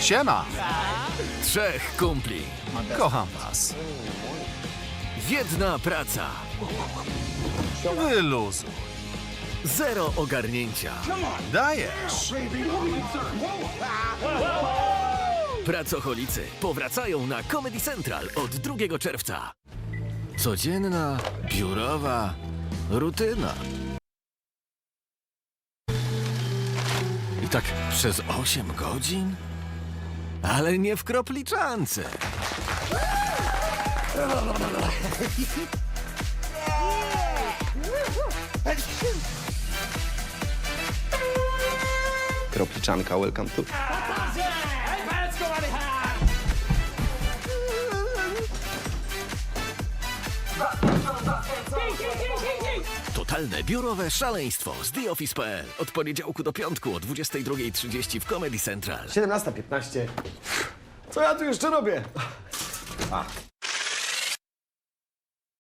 Siema! Trzech kumpli. Kocham was. Jedna praca. Wyluzuj. Zero ogarnięcia. Dajesz. Pracocholicy powracają na Comedy Central od 2 czerwca. Codzienna, biurowa rutyna. I tak przez 8 godzin? Ale nie w kropliczance. Kropliczanka, welcome to. Totalne biurowe szaleństwo z TheOffice.pl. Od poniedziałku do piątku o 22.30 w Comedy Central. 17.15. Co ja tu jeszcze robię? A,